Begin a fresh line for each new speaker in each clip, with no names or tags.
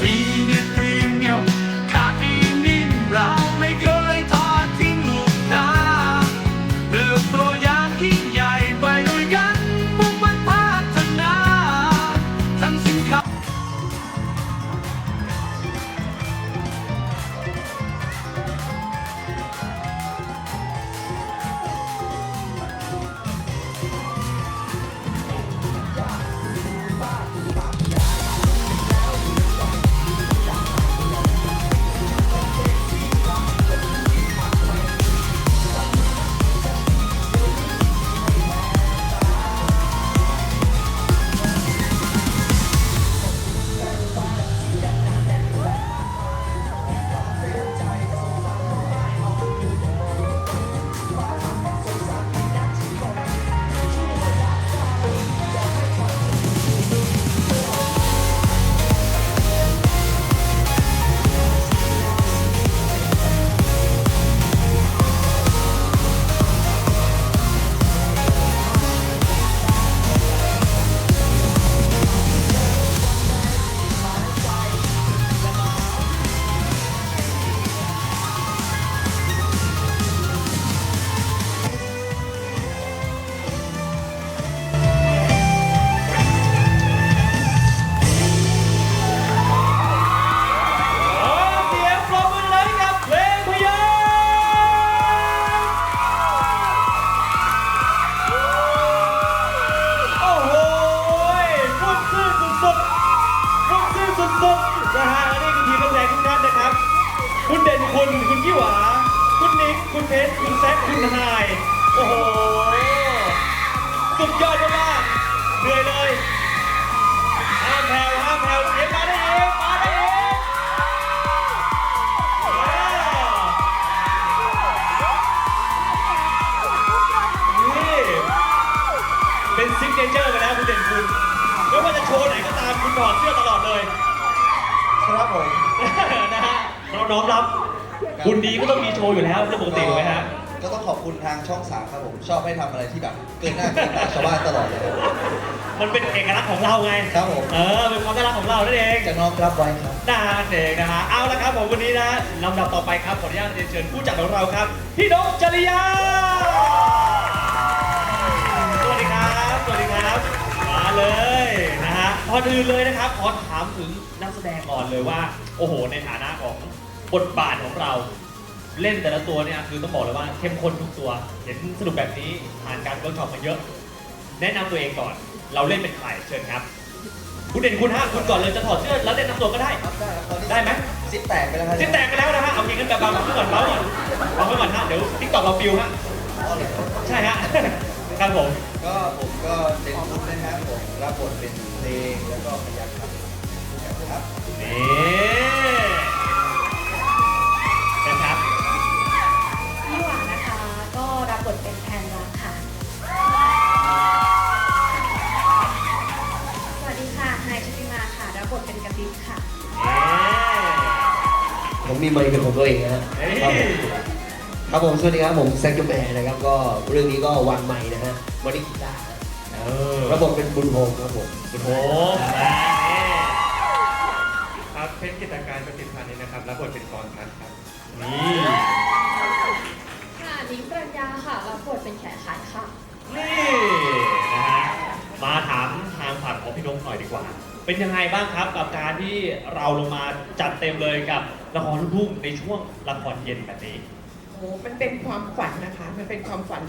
พ คุ
ณเด่นคุณคุณยี่หวา คุณนิกคุณเพชรคุณแซคคุณไฮายโอ้โห สุดยอดมากๆเหนื่อยเลยห้ามแผ่วห้ามแผ่วเสียงมาได้เองมาได้เองนี่เป็นซิกเนเจอร์ไปแล้วคุณเด่นคุณไม่ว่าจะโชว์ไหนก็ตามคุณถอดเสื้อตลอดเลย
ครับผม
นะฮะเราน้อมรับ คุณดีก็ต้องมีโชว์อยู่แล้วเรื่องปกติถูกไหมฮะ
ก็ต้องขอบคุณทางช่องสามครับผมชอบให้ทำอะไรที่แบบเกินหน้าเกินตาชาวบ้านตลอดเลยครับ
มันเป็นเอกลักษณ์ของเราไง
ครับผม
เออ เป็นความน่ารักของเรานั่นเอง
จะน้อมรับไว้ครับ
น่าเด็กนะฮะ เอาละครับผมวันนี้นะลำดับต่อไปครับ ขออนุญาตเรียนเชิญผู้จัดของเราครับ พี่นกจริยา สวัสดีครับ สวัสดีครับ มาเลยนะฮะพออื่นเลยนะครับ ขอถามถึงนักแสดงก่อนเลยว่า โอ้โห ในฐานะของ บทบาทของเรา เล่นแต่ละตัวเนี่ยคือต้องบอกเลยว่าเข้มข้นทุกตัว เห็นสนุกแบบนี้ผ่านการเวิร์กช็อปมาเยอะ แนะนำตัวเองก่อน เราเล่นเป็นใครเชิญครับ คุณเด่นคุณฮะคุณก่อนเลยจะถอดเสื้อแล้วแนะนำตัวก็ได้
ครับได้ครับตอนนี้
ได้ไหม
ซิปแตกไปแล้วครับ
จิ้แตกไปแล้วนะฮะเอาเพียงกันแบบเบาๆไว้ก่อนเบาก่อนเบาไว้ก่อนฮะเดี๋ยวทิกตอกเราฟิวฮะ
อ๋อเหรอ
ใช่ฮะ ครับผม
ก็ผมก็เด่นคุณนะครับผมรับบทเป็นเพลงแล้วก็พยักครับครับ
นี่
มมีไมค์เป็นของตัวเองนะฮะ
เอ้ย
ครับผมครับผมสวัสดีครับผมแซคเกอร์แมนนะครับก็เรื่องนี้ก็วางไมค์นะฮะวันนี้กีตาร์
เออ
ระบบเป็นบุญโฮมครับผม
คุณโฮมมา
ครับเพชรกิจการประสิทธิ์พานิชนะครับรับบทเป็นกรพัฒน์ครับ
นี่
ค่ะนิ้งปรัญญาค่ะรับบทเป็นแขกขายค่ะ
นี่นะฮะมาถามทางฝั่งของพี่นกหน่อยดีกว่า เป็นยังไงบ้างครับกับการที่เราลงมาจัดเต็มเลยกับละครลูกทุ่งในช่วงละครเย็นแบบนี้
โอ้มันเป็นความฝันนะคะ มันเป็นความฝัน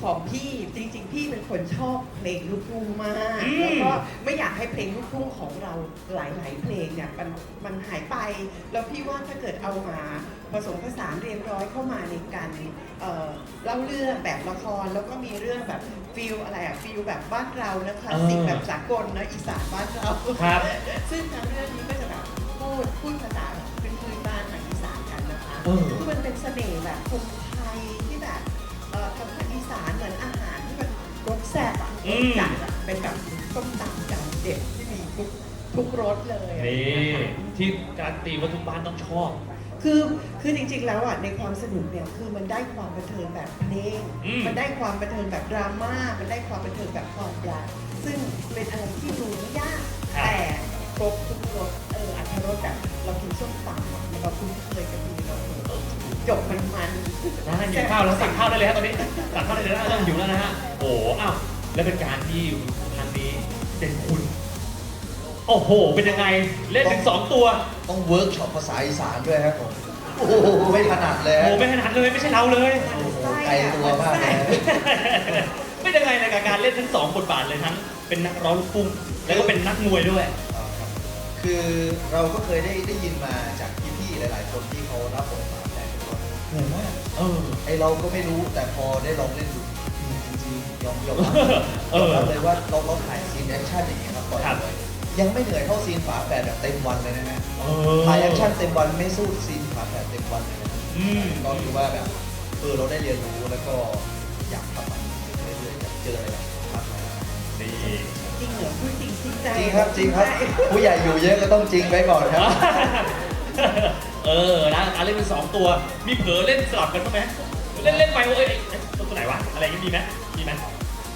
ของพี่จริงๆ พี่เป็นคนชอบเพลงลูกทุ่งมาก
อืม
แล้วก็ไม่อยากให้เพลงลูกทุ่งของเราหลาย ๆ เพลงเนี่ยมันมันหายไป แล้วพี่ว่าถ้าเกิดเอามาผสมผสานเรียบร้อยเข้ามาในการเอ่อเล่าเรื่องแบบละครแล้วก็มีเรื่องแบบฟิลอะไรอะฟิลแบบบ้านเรานะคลาสสิก
เออ
แบบสากลนะอีสานบ้านเรา
ครับ
ซึ่งทางเรื่องนี้ก็จะแบบพูดพูดภาษาแบบเป็นพื้นบ้านทางอีสานกันนะคะ
เออ
คือมันเป็นเสน่ห์แบบคนไทยที่แบบ เอ่อทำอาหารอีสานเหมือนอาหารที่มันรสแซ่บอะ
อื
ร
ม
สจัดอะเป็นแบบต้มตำจานเด็ดที่มีทุกทุกรสเลยอะ
นี่ที่การนตีว่าทุกบ้านต้องชอบ
คือคือจริงๆแล้วอะในความสนุกเนี่ยคือมันได้ความบันเทิงแบบเพลง
อืม
มันได้ความบันเทิงแบบดราม่ามันได้ความบันเทิงแบบความรักซึ่งเป็นอะไรที่ดูไม่ยากแต่ครบทุกรสรรสแบบเรากินส้มตำอะเราคุ้นเคยกันดีเรา จบมันมัน
นะหิวข้าวแล้วสั่งข้าวได้เลยฮะตอนนี้สั่งข้าวได้เลยนะเริ่มหิวแล้วนะฮะโอ้โหอ้าวแล้วเป็นการที่ครั้งนี้เด่นคุณ โอ้โห เป็นยังไงเล่นถึงสองตัว
ต้องเวิร์กช็อปภาษาอีสานด้วยครับผมโอ้โหไม่ถนัดเลย
โอ้
ฮะ
โหไม่ถนัดเลยไม่ใช่เราเลย
โอ้โหไกลตัวมากเลยฮะ
ไม่ยังไงในกับการเล่นทั้งสองบทบาทเลยทั้งเป็นนักร้องลูกทุ่งแล้วก็เป็นนักมวยด้วย
อ่าครับคือเราก็เคยได้ได้ยินมาจากพี่ๆหลาย ๆ คนที่เขารับบทบาท แต่เป็นคนโหมาก
เออ
ไอเราก็ไม่รู้แต่พอได้ลองเล่นดูจริงๆยอมยอมรับ
เออ
ยอมรับเลยว่าเราเราถ่ายซีนแอคชั่นอย่างนี้ยครับก่อน
ครับ
เลยยังไม่เหนื่อยเท่าซีนฝาแฝดแบบเต็มวันเลยนะฮะ
เออ
ถ่ายแอคชั่นเต็มวันไม่สู้ซีนฝาแฝดเต็มวันเลยนะ
อืม
ก็คือว่าแบบเออเราได้เรียนรู้แล้วก็อยากทำมันเรื่อยๆอยากเจออะไรแบบมากมาย
นี่
จริงเหรอพูดจริงจริงใจ
จริงครับจริงครับ ผู้ใหญ่อยู่เยอะก็ต้องจริงไว้ก่อนครับ
เออนะการเล่นเป็นสองตัว มีเผลอเล่นสลับกันบ้างไหมเล่นเล่นไปว่าเอ้ยเอ้ยตัวไหนวะ อะไรอย่างนี้มีไหมมีไหม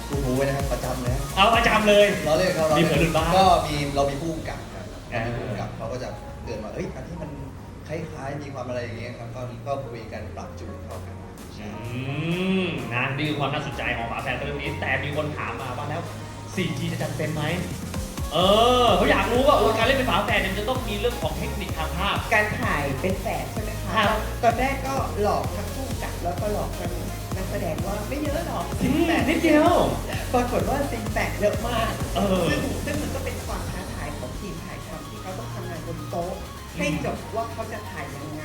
ดูหูไว้นะครับประจำเลยครับ
เอาประจำเลย
เราเล่นเขาเรา
มี
เล่น
เผลอหลุดบ้าง
ก็มีเรามีผู้กำกับครับ
อ่า
มีผู้กำกับเขาก็จะเตือนมาเอ้ยอันนี้มันคล้ายๆมีความอะไรอย่างเงี้ยครับก็ก็คุยกันปรับจูนเข้ากันใช่
อืมนะนี่คือความน่าสนใจของฝาแฝดเรื่องนี้แต่มีคนถามมาว่าแล้ว 4G จะจำเป็นไหมเออเขาอยากรู้ว่าเออการเล่นเป็นฝาแฝดเนี่ยมันจะต้องมีเรื่องของเทคนิคทางภาพ
การถ่าย เป็นแฝดใช่ไหมคะ
ครับ
ตอนแรกก็หลอกทั้งผู้กำกับแล้วก็หลอกทั้งนักแสดงว่าไม่เยอะหรอก
อืม
แปด
นิดเดียว
ปรากฏว่าซีนแปดเยอะมาก
เออ
ซึ่งซึ่งมันก็เป็นความท้าทายของทีมถ่ายทำที่เขาต้องทำงานบนโต๊ะ ให้จบว่าเขาจะถ่ายยังไง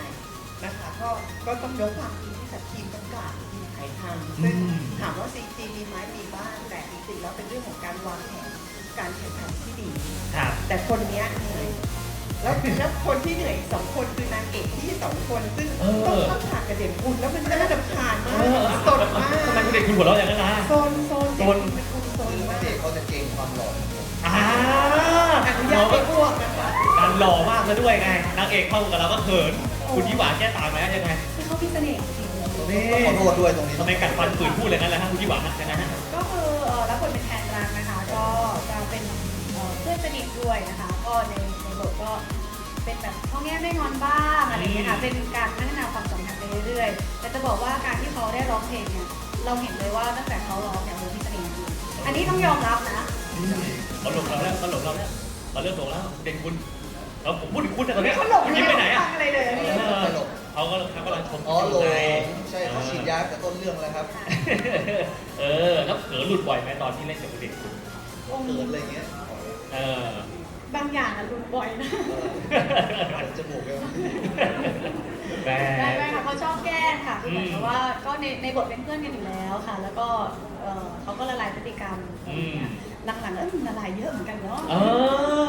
นะคะก็ก็ต้องยกความดีให้กับทีมกำกับทีมถ่ายทำซึ่ง
อืม
ถามว่าซีจีมีไหมมีบ้างแต่จริงๆแล้วเป็นเรื่องของการวางแผนการแข่งขันที่ดี
ครับ
แต่คนเนี้ยเหนื่อย แล้วแล้วคนที่เหนื่อยอีกสองคนคือนางเอกที่สองคนซึ่ง
เออ
ต้องเข้าฉากกับเด่นคุณแล้วมันน่าดำคาญมาก
เออ
สดมาก
ทำไมคุณเด็กคุณหัวเราะอย่างนั้นนะ
โซนโซน
โซน
เด่นคุณเป็นคุณโซน
คือนั
มากก
เด็กเขาจะเก่งความหล่อของผม
อ่า
อนุญาตให้อ้วกนะคะ
การหล่อมากแล้วด้วยไงนางเอกเข้ากับเราก็เขิน คุณยี่หวาแก้ต่างไหมยังไง
คือเขาพิเสน่ห์จริงๆเลย
นี่
ขอโทษด้วยตรงนี้
ทำไมกัดฟันฝืนพูดเลยงั้นล่ะฮะคุณยี่หวาฮะยังไงฮะ
ก็คือเอ่อรับบทเป็นแทนรักนะคะ ก็จะเป็นเอ่อเพื่อนสนิทด้วยนะคะ ก็ในใน บทก็เป็นแบบพ่อแง่ไม่งอนบ้างอะไรอย่างเงี้ยค่ะ เป็นการพัฒนาความสัมพันธ์ไปเรื่อยๆ แต่จะบอกว่าการที่เขาได้ร้องเพลงเนี่ยเราเห็นเลยว่าตั้งแต่เขาร้องเนี่ยโอ้โหมีเสน่ห์จริงอันนี้ต้องยอมรับนะ
เขาหลงเราแล้วเขาหลงเราแล้วเราเริ่มหลงแล้วเด็กคุณเราผมพูดถึงคุณแต่ตอนนี้
เขาหลง
คุณ
ไม่
ยิ้มไปไหน
ได้
อะ
ฟังอะไรเลย
เออเขาก็เขากำลังชม
อ๋อ
คุณ
หล
อยู่ไง
งใช่เขาฉีดยาแต่ต้นเรื่องแล้วครับ
เออแล้วเผลอหลุดบ่อยไหมตอนที่เล่นกับเด็กคุณ
เกิดอะไรเงี้ย
เออ
บางอย่างอะหลุดบ่อยนะ
เออจมูกเลย
แหม
ได้ไหมคะเขาชอบแกล้งค่ะคือเหมือน
อื
กับ
ม
ว่าก็ในในบทเป็นเพื่อนกันอยู่แล้วค่ะ แล้วก็เอ่อเขาก็ละลายพฤติกรรมอะไรอย่างเงี้ยหลังๆเออมันละลายเยอะเหมือนกันเนาะ
เอ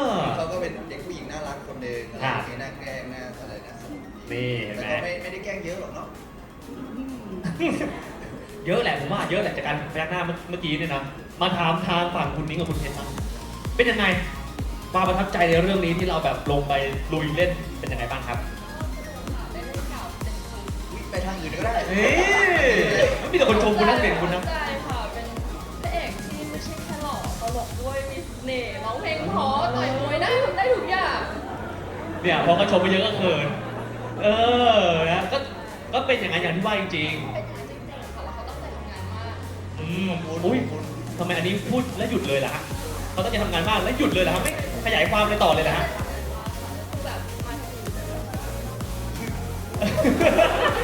อ
เขาก็เป็นเด็กผู้หญิงน่ารักคนหนึ่งอะไรอย่างเงี้ยน่าแกล้งน่าอะไรนะสนุกดี
นี่เห็นไหม
แต่ก็ไม่ไม่ได้แกล้งเยอะหรอกเนาะ
เยอะแหละผมว่าเยอะแหละจากการพยักหน้าเมื่อเมื่อกี้เนี่ยนะ มาถามทางฝั่งคุณนิ้งกับคุณเพชรบ้างเป็นยังไง ความประทับใจในเรื่องนี้ที่เราแบบลงไปลุยเล่นเป็นยังไงบ้างครับ
ได้เล่นกับเด่นคุณ
อุ๊ยไปทางอื่นก็ได้
เฮ้ยมีแต่คนชมคุณนะเด่นคุณนะ
ใช่ค่ะ เป็นพระเอกที่ไม่ใช่แค่หล่อตลกด้วยมีเสน่ห์ร้องเพลงเพราะต่อยมวยได้ทำได้ทุกอย่าง
เนี่ยพอก็ชมไปเยอะก็เขิน เออนะก็ก็เป็นอย่างนั้นอย่างที่ว่าจริง
เป็นอย่างนั้นจริงๆค่ะแล้วเขาตั้งใจทำงานมาก
ๆอืมอุ้ยทำไมอันนี้พูดแล้วหยุดเลยล่ะฮะเขาต้องจะทำงานมากแล้วหยุดเลยล่ะฮะไม่ ขยายความเลยต่อเลยนะฮะ
คือแบบมาถึง